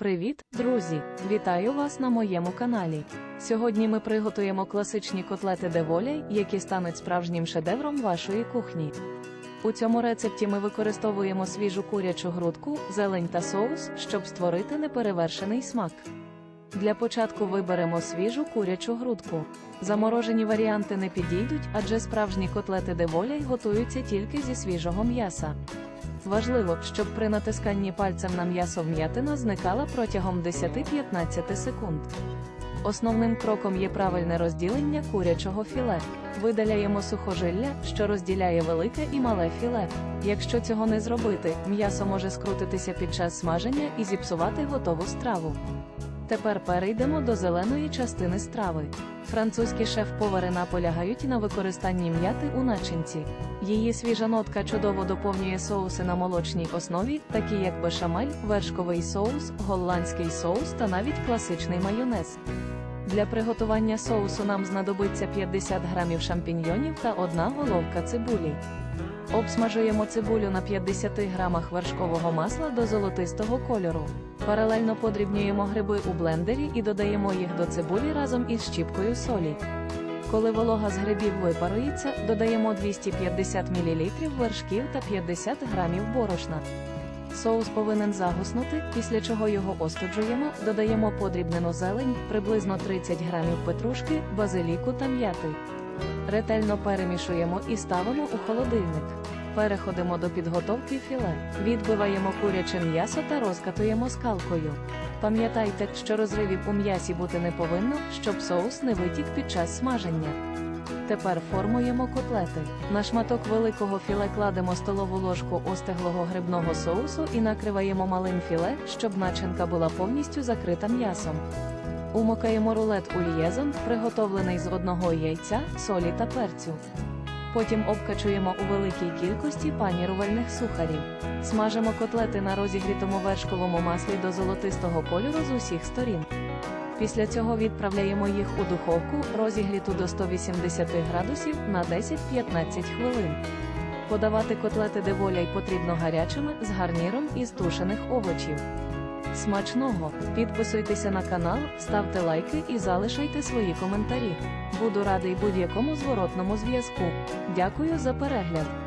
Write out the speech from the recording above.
Привіт, друзі! Вітаю вас на моєму каналі. Сьогодні ми приготуємо класичні котлети деволяй, які стануть справжнім шедевром вашої кухні. У цьому рецепті ми використовуємо свіжу курячу грудку, зелень та соус, щоб створити неперевершений смак. Для початку виберемо свіжу курячу грудку. Заморожені варіанти не підійдуть, адже справжні котлети деволяй готуються тільки зі свіжого м'яса. Важливо, щоб при натисканні пальцем на м'ясо вм'ятина зникала протягом 10-15 секунд. Основним кроком є правильне розділення курячого філе. Видаляємо сухожилля, що розділяє велике і мале філе. Якщо цього не зробити, м'ясо може скрутитися під час смаження і зіпсувати готову страву. Тепер перейдемо до зеленої частини страви. Французькі шеф-повари наполягають на використанні м'яти у начинці. Її свіжа нотка чудово доповнює соуси на молочній основі, такі як бешамель, вершковий соус, голландський соус та навіть класичний майонез. Для приготування соусу нам знадобиться 50 грамів шампіньйонів та одна головка цибулі. Обсмажуємо цибулю на 50 грамах вершкового масла до золотистого кольору. Паралельно подрібнюємо гриби у блендері і додаємо їх до цибулі разом із щіпкою солі. Коли волога з грибів випарується, додаємо 250 мл вершків та 50 грамів борошна. Соус повинен загуснути, після чого його остуджуємо, додаємо подрібнену зелень, приблизно 30 грамів петрушки, базиліку та м'яти. Ретельно перемішуємо і ставимо у холодильник. Переходимо до підготовки філе. Відбиваємо куряче м'ясо та розкатуємо скалкою. Пам'ятайте, що розривів у м'ясі бути не повинно, щоб соус не витік під час смаження. Тепер формуємо котлети. На шматок великого філе кладемо столову ложку остеглого грибного соусу і накриваємо малим філе, щоб начинка була повністю закрита м'ясом. Умокаємо рулет у лієзон, приготовлений з одного яйця, солі та перцю. Потім обкачуємо у великій кількості панірувальних сухарів. Смажимо котлети на розігрітому вершковому маслі до золотистого кольору з усіх сторін. Після цього відправляємо їх у духовку, розігріту до 180 градусів на 10-15 хвилин. Подавати котлети деволяй потрібно гарячими з гарніром із тушених овочів. Смачного! Підписуйтеся на канал, ставте лайки і залишайте свої коментарі. Буду радий будь-якому зворотному зв'язку. Дякую за перегляд!